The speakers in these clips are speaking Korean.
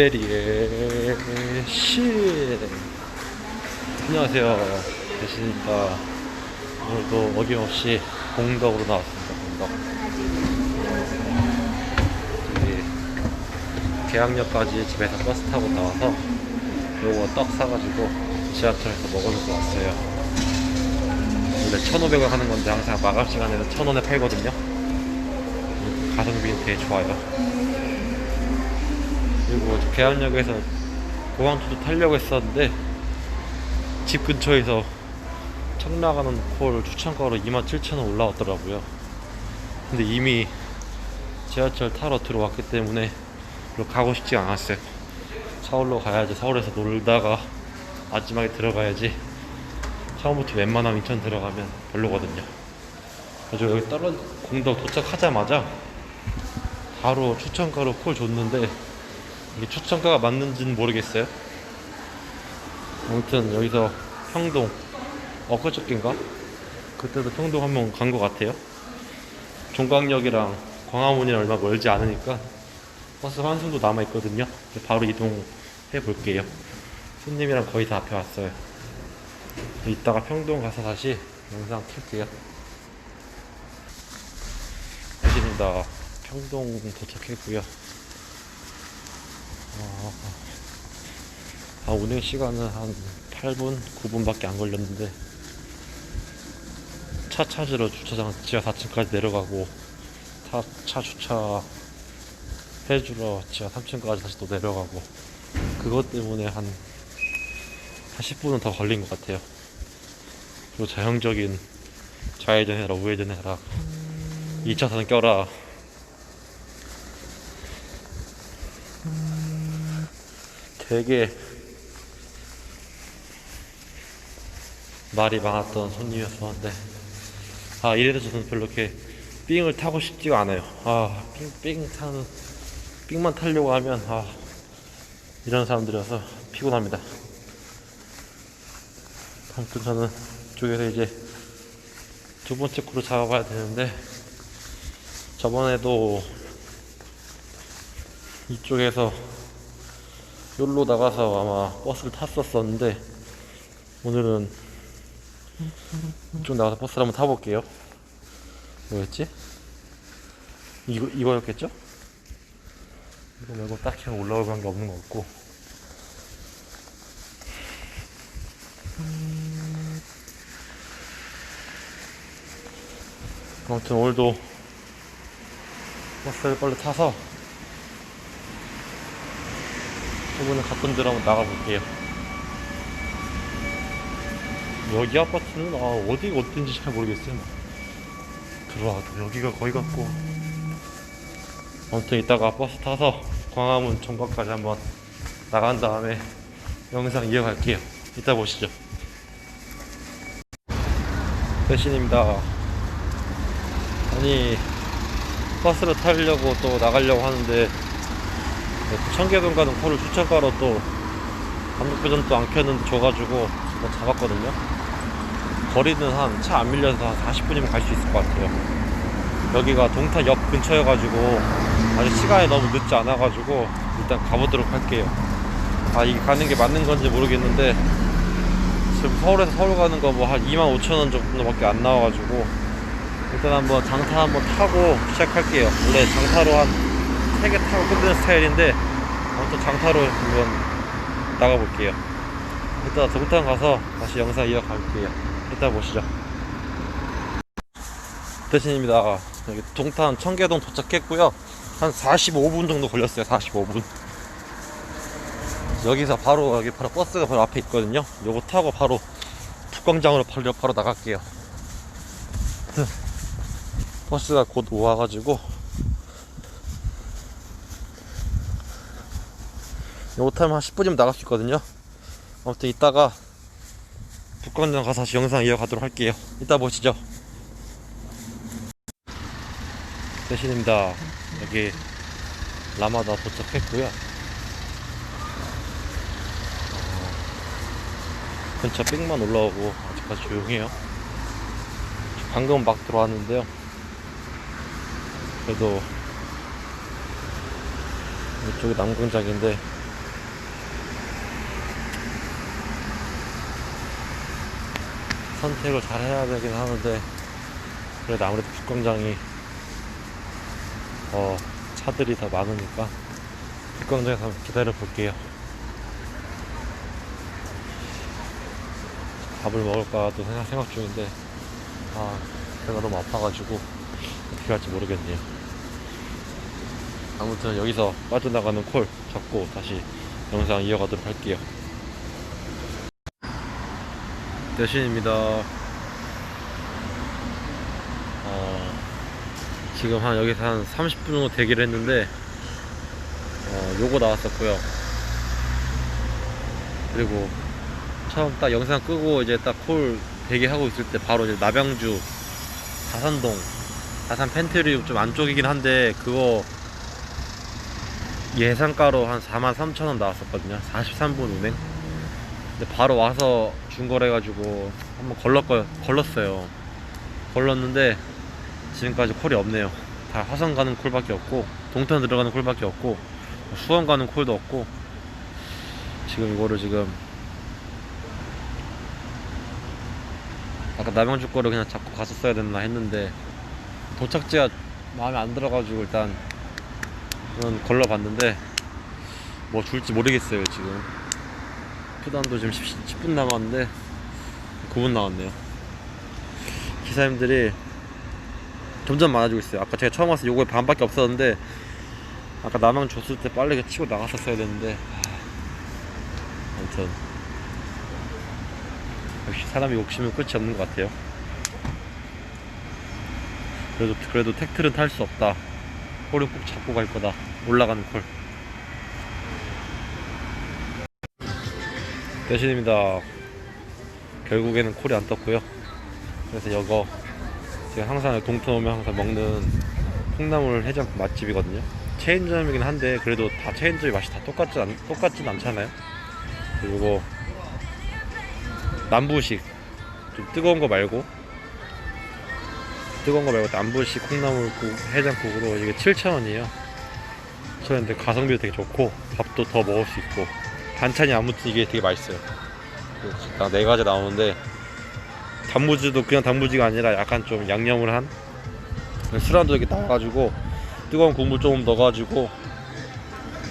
대리의 시 안녕하세요. 대신입니다. 오늘도 어김없이 공덕으로 나왔습니다 공덕. 저기 계양역까지 집에서 버스 타고 나와서 요거 떡 사가지고 지하철에서 먹어놓고 왔어요. 원래 1,500원 하는 건데 항상 마감 시간에는 1,000원에 팔거든요. 가성비 되게 좋아요 그리고 계양역에서 공항투도 타려고 했었는데 집 근처에서 청라가는 콜 추천가로 27,000원 올라왔더라고요. 근데 이미 지하철 타러 들어왔기 때문에 가고 싶지 않았어요. 서울로 가야지 서울에서 놀다가 마지막에 들어가야지. 처음부터 웬만하면 인천 들어가면 별로거든요. 그래서 여기 떨어 공덕 도착하자마자 바로 추천가로 콜 줬는데 이게 추천가가 맞는지는 모르겠어요. 아무튼 여기서 평동 엊그저께인가? 그때도 평동 한 번 간 것 같아요. 종강역이랑 광화문이랑 얼마 멀지 않으니까 버스 환승도 남아있거든요. 바로 이동해 볼게요. 손님이랑 거의 다 앞에 왔어요. 이따가 평동 가서 다시 영상 킬게요. 여기입니다. 평동 도착했고요 어, 아, 운행 시간은 한 8분, 9분밖에 안 걸렸는데 차 찾으러 주차장 지하 4층까지 내려가고 타, 차 주차 해주러 지하 3층까지 다시 또 내려가고 그것 때문에 한, 한 10분은 더 걸린 것 같아요. 그리고 전형적인 좌회전 해라 우회전 해라. 2차선 껴라 되게 말이 많았던 손님이었었는데 아 이래서 저는 별로 이렇게 삥을 타고 싶지가 않아요. 아 삥, 삥 타는 삥만 타려고 하면 아 이런 사람들이라서 피곤합니다. 아무튼 저는 이쪽에서 이제 두 번째 코를 잡아봐야 되는데 저번에도 이쪽에서 여기로 나가서 아마 버스를 탔었었는데 오늘은 이쪽 나가서 버스를 한번 타볼게요 뭐였지? 이거, 이거였겠죠? 이거 말고 딱히 올라올 관계 없는 것 같고 아무튼 오늘도 버스를 빨리 타서 저번에 갔던 데로 한번 나가볼게요. 여기 아파트는 아 어디가 어딘지 잘 모르겠어요. 들어와도 여기가 거의 같고. 아무튼 이따가 버스 타서 광화문 정각까지 한번 나간 다음에 영상 이어갈게요. 이따 보시죠. 배신입니다. 아니 버스를 타려고 또 나가려고 하는데 청계동 가는 코를 추천가로 또 감독배전 또 안 켰는데 줘가지고 뭐 잡았거든요. 거리는 한 차 안 밀려서 한 40분이면 갈 수 있을 것 같아요. 여기가 동탄역 근처여가지고 아직 시간이 너무 늦지 않아가지고 일단 가보도록 할게요. 아 이게 가는 게 맞는 건지 모르겠는데 지금 서울에서 서울 가는 거 뭐 한 2만 5천 원 정도밖에 안 나와가지고 일단 한번 장타 한번 타고 시작할게요. 원래 장타로 한 3개 타고 끝내는 스타일인데 아무튼 장타로 한번 나가볼게요. 일단 동탄 가서 다시 영상 이어갈게요. 이따 보시죠. 대신입니다. 여기 동탄 청계동 도착했고요. 한 45분 정도 걸렸어요 45분. 여기서 바로 여기 바로 버스가 바로 앞에 있거든요. 요거 타고 바로 북광장으로 바로, 바로 나갈게요. 버스가 곧 와가지고 요거 타면 한 10분이면 나갈 수 있거든요. 아무튼 이따가 북광장 가서 다시 영상 이어가도록 할게요. 이따 보시죠. 대신입니다. 여기 라마다 도착했고요. 어, 근처 삥만 올라오고 아직까지 조용해요. 방금 막 들어왔는데요. 그래도 이쪽이 남광장인데 선택을 잘 해야 되긴 하는데 그래도 아무래도 북광장이 어 차들이 더 많으니까 북광장에서 한번 기다려 볼게요. 밥을 먹을까도 생각, 생각 중인데 아 배가 너무 아파가지고 어떻게 할지 모르겠네요. 아무튼 여기서 빠져나가는 콜 잡고 다시 영상 이어가도록 할게요. 대신입니다. 어, 지금 한 여기서 한 30분 정도 대기를 했는데 어, 요거 나왔었고요. 그리고 처음 딱 영상 끄고 이제 딱 콜 대기하고 있을 때 바로 이제 남양주 다산동 다산 펜트리 좀 안쪽이긴 한데 그거 예상가로 한 43,000원 나왔었거든요 43분 운행 근데 바로 와서 중거래해가지고 한번 걸렀거, 걸렀어요. 걸렀는데 지금까지 콜이 없네요. 다 화성 가는 콜밖에 없고 동탄 들어가는 콜밖에 없고 수원 가는 콜도 없고 지금 이거를 지금 아까 남양주 거를 그냥 잡고 갔었어야 됐나 했는데 도착지가 마음에 안 들어가지고 일단 걸러봤는데 뭐 줄지 모르겠어요 지금 푸단도 지금 10, 분 남았는데 9분 나왔네요. 기사님들이 점점 많아지고 있어요. 아까 제가 처음 와서 요거에 반밖에 없었는데 아까 남양 줬을 때 빨리 치고 나갔었어야 됐는데 아무튼 역시 사람이 욕심은 끝이 없는 것 같아요. 그래도 그래도 택트는 탈 수 없다. 콜은 꼭 잡고 갈 거다. 올라가는 콜 대신입니다. 결국에는 콜이 안 떴고요. 그래서 이거 제가 항상 동탄 오면 항상 먹는 콩나물 해장국 맛집이거든요. 체인점이긴 한데 그래도 다 체인점의 맛이 다 똑같지 않, 똑같진 않잖아요. 그리고 남부식 좀 뜨거운 거 말고 뜨거운 거 말고 남부식 콩나물국 해장국으로 이게 7,000원이에요. 그런데 가성비도 되게 좋고 밥도 더 먹을 수 있고 반찬이 아무튼 이게 되게 맛있어요. 딱 네 가지 나오는데 단무지도 그냥 단무지가 아니라 약간 좀 양념을 한 술안도 이렇게 나와가지고 뜨거운 국물 조금 넣어가지고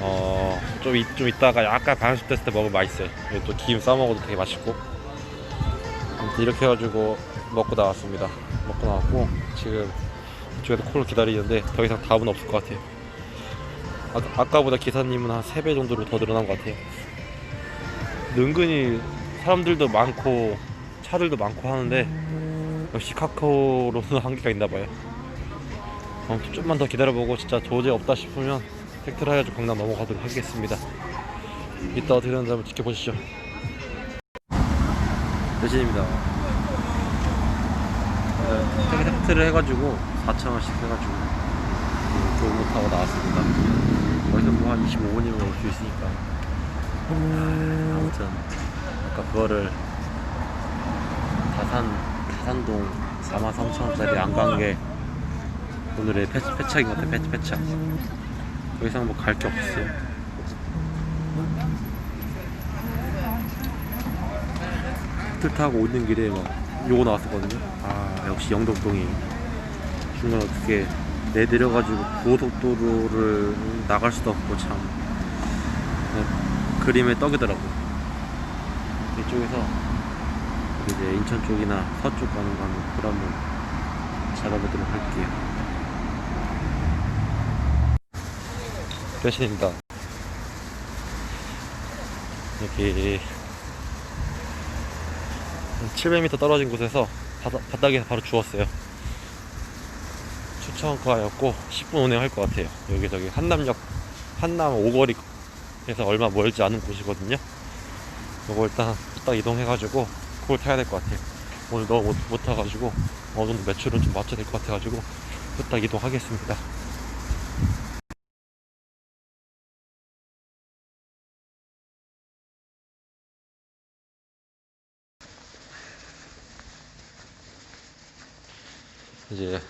어좀 좀 이따가 약간 반숙됐을 때 먹으면 맛있어요. 또 김 싸먹어도 되게 맛있고. 이렇게 해가지고 먹고 나왔습니다. 먹고 나왔고 지금 이쪽에서 콜을 기다리는데 더 이상 답은 없을 것 같아요. 아, 아까보다 기사님은 한 3배 정도로 더 늘어난 것 같아요 은근히 사람들도 많고 차들도 많고 하는데 역시 카카오로는 한계가 있나봐요. 아무튼 좀만 더 기다려보고 진짜 도저히 없다 싶으면 택트를 해가지고 강남 넘어가도록 하겠습니다. 이따 어떻게 되는지 한번 지켜보시죠. 대신입니다. 네, 택트를 해가지고 4,000원씩 해가지고 좋은 거 타고 나왔습니다. 거기서 뭐 한 25분이면 올 수 있으니까 아무튼 아까 그거를 다산 다산동 43,000원짜리 안 간 게 오늘의 패, 패착인 것 같아 패, 패착. 더 이상 뭐 갈 게 없어요. 틀 타고 오는 길에 막 요거 나왔었거든요. 아 역시 영덕동이. 중간 어떻게 내 내려가지고 고속도로를 나갈 수도 없고 참 그림의 떡이더라고. 이쪽에서 이제 인천 쪽이나 서쪽 가는 거 한번 그걸 한번 잡아보도록 할게요. 대신입니다. 여기 700m 떨어진 곳에서 바다, 바닥에서 바로 주웠어요. 추천가였고 10분 운행할 것 같아요. 여기 저기 한남역 한남 오거리 에서 얼마 멀지 않은 곳이거든요. 이거 일단 딱 이동해가지고 그걸 타야 될 것 같아요. 오늘 너무 못, 못 타가지고 어느 정도 매출은 좀 맞춰야 될 것 같아가지고 후딱 이동하겠습니다. 이제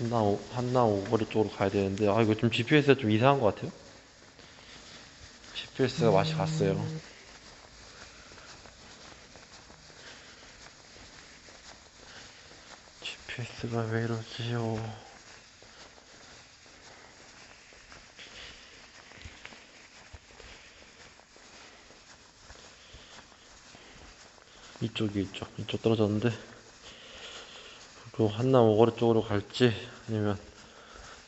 한나 오, 한나 오거리 쪽으로 가야 되는데 아 이거 좀 GPS가 좀 이상한 것 같아요. GPS가 음. 맛이 갔어요. GPS가 왜 이러지요? 이쪽이 이쪽 이쪽 떨어졌는데 또 한남 오거리 쪽으로 갈지 아니면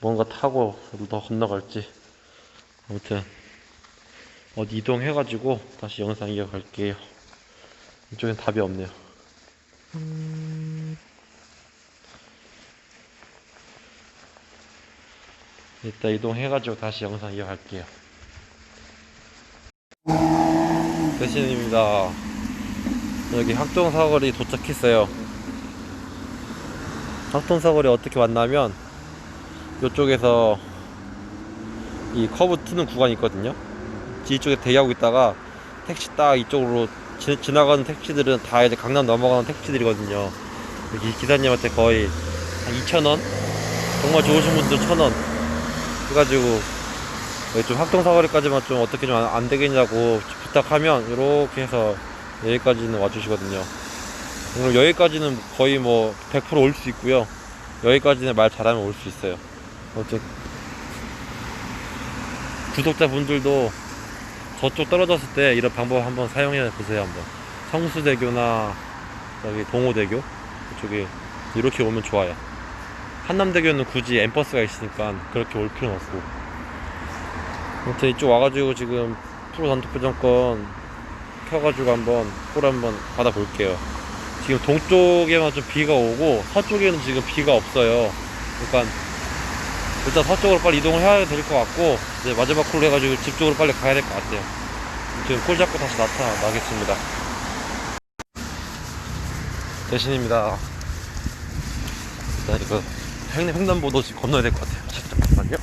뭔가 타고 더 건너갈지 아무튼 어디 이동해가지고 다시 영상 이어갈게요. 이쪽엔 답이 없네요. 이따 이동해가지고 다시 영상 이어갈게요. 대신입니다. 여기 학동사거리 도착했어요. 학동사거리 어떻게 왔냐면 이쪽에서 이 커브 트는 구간이 있거든요. 뒤쪽에 대기하고 있다가 택시 딱 이쪽으로 지, 지나가는 택시들은 다 이제 강남 넘어가는 택시들이거든요. 여기 기사님한테 거의 한 2,000원? 정말 좋으신 분들 1,000원. 해가지고 여기 좀 학동사거리까지만 좀 어떻게 좀 안 되겠냐고 부탁하면 이렇게 해서 여기까지는 와주시거든요. 그럼 여기까지는 거의 뭐 100%올 수 있고요. 여기까지는 말 잘하면 올 수 있어요. 어쨌든. 구독자분들도 저쪽 떨어졌을 때 이런 방법 한번 사용해 보세요 한번. 성수대교나 여기 동호대교? 그쪽에 이렇게 오면 좋아요. 한남대교는 굳이 엠버스가 있으니까 그렇게 올 필요는 없고. 아무튼 이쪽 와가지고 지금 프로 단톡배정권 켜가지고 한번 콜 한번 받아볼게요 지금 동쪽에만 좀 비가 오고 서쪽에는 지금 비가 없어요. 그러니까 일단 서쪽으로 빨리 이동을 해야 될 것 같고 이제 마지막 콜 해가지고 집 쪽으로 빨리 가야 될 것 같아요. 지금 콜 잡고 다시 나타나겠습니다. 대신입니다. 일단 이거 횡- 횡단보도 지금 건너야 될 것 같아요. 잠깐만요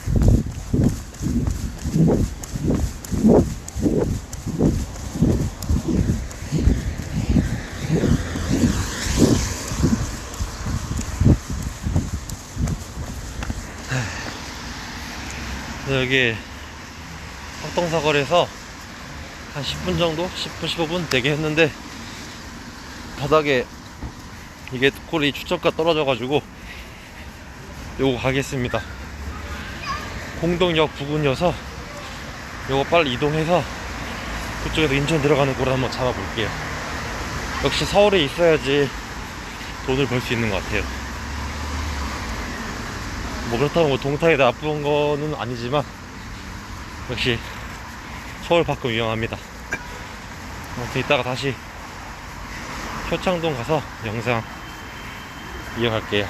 여기 학동사거리에서 한 10분 정도? 10분, 15분 되게 했는데 바닥에 이게 콜이 추적가 떨어져가지고 요거 가겠습니다. 공동역 부근이어서 요거 빨리 이동해서 그쪽에서 인천 들어가는 꼴을 한번 잡아볼게요. 역시 서울에 있어야지 돈을 벌 수 있는 것 같아요. 뭐 그렇다고 뭐 동탄이 나쁜 거는 아니지만 역시 서울 밖은 위험합니다. 아무튼 이따가 다시 효창동 가서 영상 이어갈게요.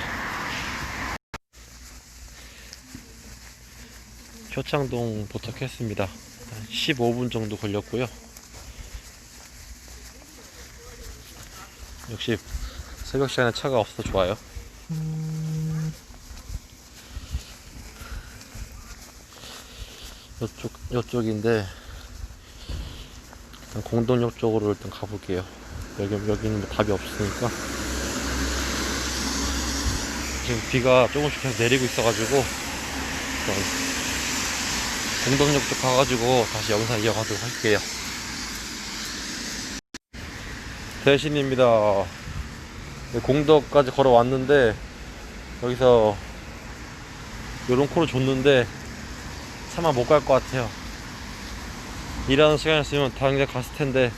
효창동 도착했습니다. 한 15분 정도 걸렸고요. 역시 새벽 시간에 차가 없어서 좋아요. 이쪽 이쪽인데 일단 공동역 쪽으로 일단 가볼게요. 여기 여기는 뭐 답이 없으니까 지금 비가 조금씩 계속 내리고 있어가지고 공동역 쪽 가가지고 다시 영상 이어가도록 할게요. 대신입니다. 네, 공덕까지 걸어왔는데 여기서 요런 코를 줬는데 차마 못 갈 것 같아요. 일하는 시간이었으면 당장 갔을 텐데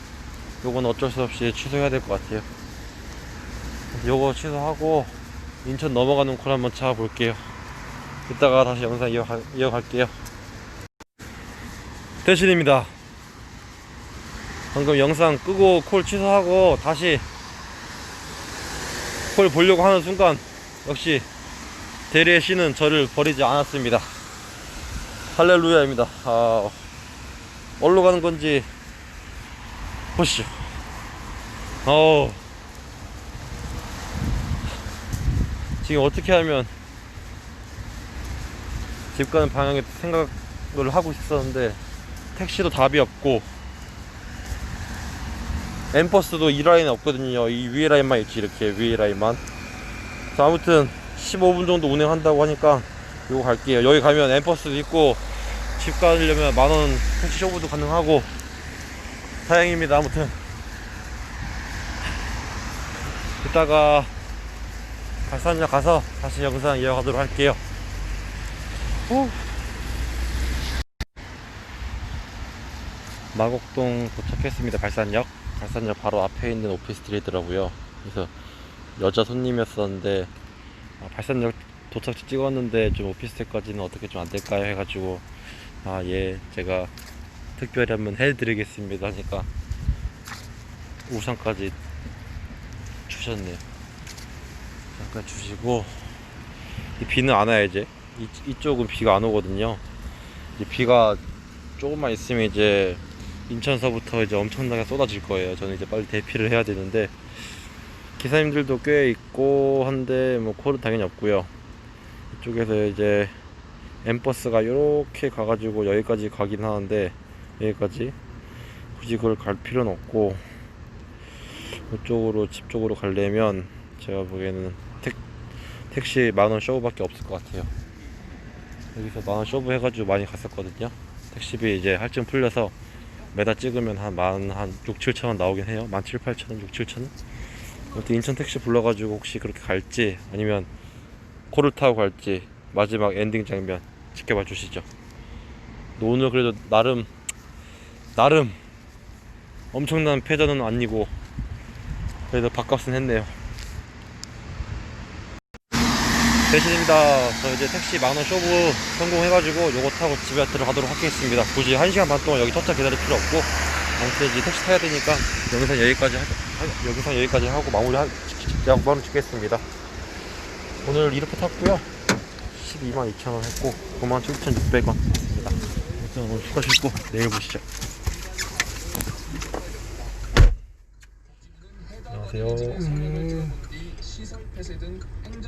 요건 어쩔 수 없이 취소해야 될 것 같아요. 요거 취소하고 인천 넘어가는 콜 한번 잡아볼게요. 이따가 다시 영상 이어가, 이어갈게요. 대신입니다. 방금 영상 끄고 콜 취소하고 다시 콜 보려고 하는 순간 역시 대리의 신은 저를 버리지 않았습니다. 할렐루야입니다. 아, 어디로 가는 건지 보시죠. 어, 지금 어떻게 하면 집 가는 방향에 생각을 하고 있었는데 택시도 답이 없고 엠버스도 이 라인에 없거든요. 이 위에 라인만 있지 이렇게 위에 라인만. 자, 아무튼 15분 정도 운행한다고 하니까 요거 갈게요. 여기 가면 엠버스도 있고 집 가려면 만원 택시 쇼부도 가능하고 다행입니다. 아무튼 이따가 발산역 가서 다시 영상 이어가도록 할게요. 후. 마곡동 도착했습니다. 발산역. 발산역 바로 앞에 있는 오피스텔이더라고요. 그래서 여자 손님이었었는데 아, 발산역 도착지 찍었는데 좀 오피스텔까지는 어떻게 좀 안 될까요? 해가지고 아 예 제가 특별히 한번 해드리겠습니다 하니까 우산까지 주셨네요. 잠깐 주시고 이 비는 안 와요 이제 이, 이쪽은 비가 안 오거든요. 이제 비가 조금만 있으면 이제 인천서부터 이제 엄청나게 쏟아질 거예요. 저는 이제 빨리 대피를 해야 되는데 기사님들도 꽤 있고 한데 뭐 콜은 당연히 없고요. 이쪽에서 이제 엠버스가 이렇게 가가지고 여기까지 가긴 하는데 여기까지 굳이 그걸 갈 필요는 없고 이쪽으로 집 쪽으로 가려면 제가 보기에는 택, 택시 만원 쇼부밖에 없을 것 같아요. 여기서 만원 쇼부 해가지고 많이 갔었거든요. 택시비 이제 할증 풀려서 매달 찍으면 한 만 한 6, 7천 원 나오긴 해요. 만 7, 8천 원, 6, 7천 원. 아무튼 인천 택시 불러가지고 혹시 그렇게 갈지 아니면 코를 타고 갈지 마지막 엔딩 장면 지켜봐 주시죠. 오늘 그래도 나름 나름 엄청난 패전은 아니고 그래도 밥값은 했네요. 대신입니다. 저 이제 택시 만원 쇼부 성공해가지고 요거 타고 집에 들어가도록 하겠습니다. 굳이 1시간 반 동안 여기 첫차 기다릴 필요 없고 아무튼 이제 택시 타야 되니까 영상 여기까지 하, 하- 영상 여기까지 하고 마무리 하, 양반을 찍겠습니다. 오늘 이렇게 탔고요. 12만 2천원 했고 9만 7,600원 했습니다. 아무튼 오늘 수고하셨고 내일 보시죠. 안녕하세요. 행정